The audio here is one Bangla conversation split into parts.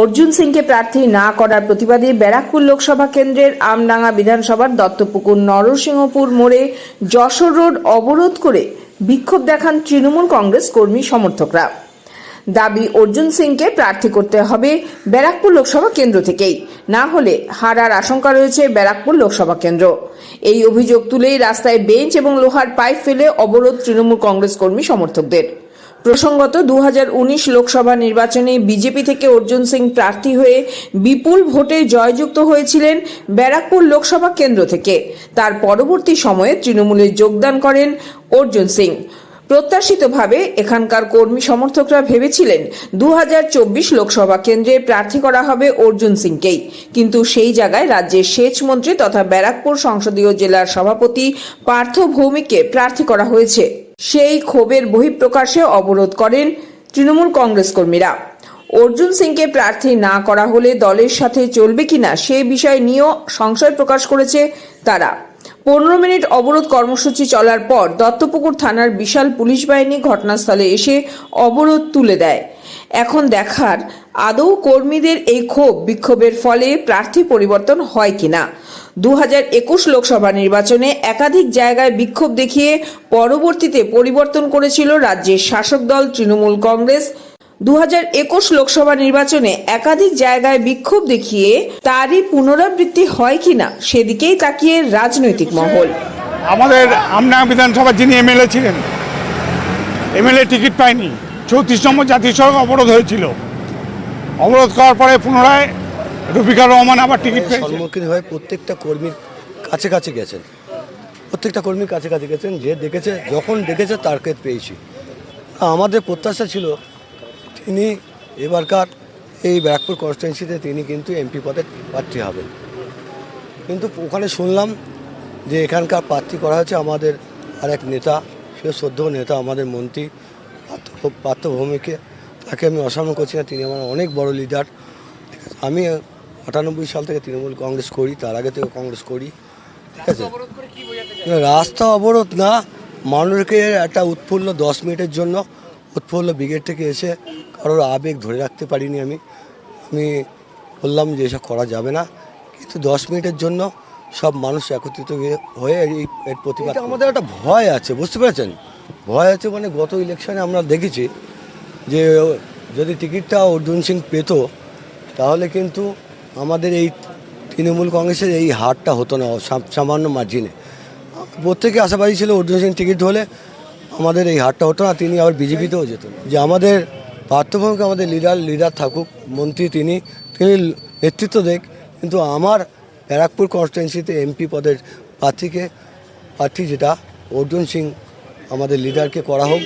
অর্জুন সিংকে প্রার্থী না করার প্রতিবাদে ব্যারাকপুর লোকসভা কেন্দ্রের আমডাঙ্গা বিধানসভার দত্তপুকুর নরসিংহপুর মোড়ে যশোর রোড অবরোধ করে বিক্ষোভ দেখান তৃণমূল কংগ্রেস কর্মী সমর্থকরা। দাবি অর্জুন সিংকে প্রার্থী করতে হবে ব্যারাকপুর লোকসভা কেন্দ্র থেকেই। না হলে হারার আশঙ্কা রয়েছে ব্যারাকপুর লোকসভা কেন্দ্র। এই অভিযোগ তুলেই রাস্তায় বেঞ্চ এবং লোহার পাইপ ফেলে অবরোধ তৃণমূল কংগ্রেস কর্মী সমর্থকদের। প্রসঙ্গত দু হাজার উনিশ লোকসভা নির্বাচনে বিজেপি থেকে অর্জুন সিং প্রার্থী হয়ে বিপুল ভোটে জয়যুক্ত হয়েছিলেন ব্যারাকপুর লোকসভা কেন্দ্র থেকে। তার পরবর্তী সময়ে তৃণমূলে যোগদান করেন অর্জুন সিং। প্রত্যাশিতভাবে এখানকার কর্মী সমর্থকরা ভেবেছিলেন দু হাজার চব্বিশ লোকসভা কেন্দ্রে প্রার্থী করা হবে অর্জুন সিংকেই। কিন্তু সেই জায়গায় রাজ্যের সেচ মন্ত্রী তথা ব্যারাকপুর সংসদীয় জেলার সভাপতি পার্থ ভৌমিককে প্রার্থী করা হয়েছে। সেই ক্ষোভের বহিঃপ্রকাশে অবরোধ করেন তৃণমূল কংগ্রেস কর্মীরা। অর্জুন সিংকে প্রার্থী না করা হলে দলের সাথে চলবে কিনা সে বিষয় নিয়েও সংশয় প্রকাশ করেছে তারা। পনেরো মিনিট অবরোধ কর্মসূচি চলার পর দত্তপুকুর থানার বিশাল পুলিশ বাহিনী ঘটনাস্থলে এসে অবরোধ তুলে দেয়। এখন দেখার আদৌ কর্মীদের এই ক্ষোভ বিক্ষোভের ফলে প্রার্থী পরিবর্তন হয় কিনা। দু লোকসভা নির্বাচনে একাধিক জায়গায় বিক্ষোভ দেখিয়ে পরবর্তীতে পরিবর্তন করেছিল রাজ্যের শাসক দল তৃণমূল কংগ্রেস। দু লোকসভা নির্বাচনে একাধিক জায়গায় বিক্ষোভ দেখিয়ে তারই পুনরাবৃত্তি হয় কিনা সেদিকেই তাকিয়ে রাজনৈতিক মহল। আমাদের আমনা বিধানসভা যিনি এমএলএ ছিলেন, এমএলএ টিকিট পায়নি। চৌত্রিশ নম্বর জাতীয় সড়ক অবরোধ হয়েছিল। অবরোধ করার পরে পুনরায় রফিকা রহমান আবার টিকিট পেয়েছে। সম্মুখীন হয়ে প্রত্যেকটা কর্মীর কাছে কাছে গেছেন। প্রত্যেকটা কর্মীর কাছে কাছে গেছেন, যে দেখেছে, যখন দেখেছে তারকে পেয়েছি। আমাদের প্রত্যাশা ছিল, তিনি এবারকার এই ব্যারাকপুর কনস্টিটুয়েন্সিতে তিনি কিন্তু এমপি পদে প্রার্থী হবেন। কিন্তু ওখানে শুনলাম যে এখানকার প্রার্থী করা হয়েছে আমাদের আরেক নেতা, সে সদ্য নেতা, আমাদের মন্ত্রী পার্থ- পার্থভৌমিকে। তাকে আমি অসম্মান করছি না, তিনি আমার অনেক বড় লিডার আমি আটানব্বই সাল থেকে তৃণমূল কংগ্রেস করি তার আগে থেকে কংগ্রেস করি ঠিক আছে? রাস্তা অবরোধ না মানুষকে একটা উৎফুল্ল দশ মিনিটের জন্য উৎফুল্ল ব্রিগেড থেকে এসে কারোর আবেগ ধরে রাখতে পারিনি আমি। আমি বললাম যে এসব করা যাবে না কিন্তু দশ মিনিটের জন্য সব মানুষ একত্রিত হয়ে- হয়ে এই এর প্রতিবাদ আমাদের একটা ভয় আছে বুঝতে পেরেছেন? ভয় আছে মানে গত ইলেকশনে আমরা দেখেছি যে যদি টিকিটটা অর্জুন সিং পেতো তাহলে কিন্তু আমাদের এই তৃণমূল কংগ্রেসের এই হারটা হতো না সামান্য মার্জিনে প্রত্যেকে আশাবাদী ছিল অর্জুন সিং টিকিট হলে আমাদের এই হারটা হতো না, তিনি আবার বিজেপিতেও যেতেন। যে আমাদের পার্থভূমিকে আমাদের লিডার লিডার থাকুক, মন্ত্রী তিনি তিনি নেতৃত্ব দেখ। কিন্তু আমার ব্যারাকপুর কনস্টিটুয়েন্সিতে এমপি পদের প্রার্থীকে, প্রার্থী যেটা অর্জুন সিং আমাদের লিডারকে করা হোক,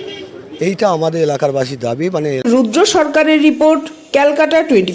এইটা আমাদের এলাকারবাসীর দাবি মানে রুদ্র সরকারের রিপোর্ট, ক্যালকাটা টোয়েন্টি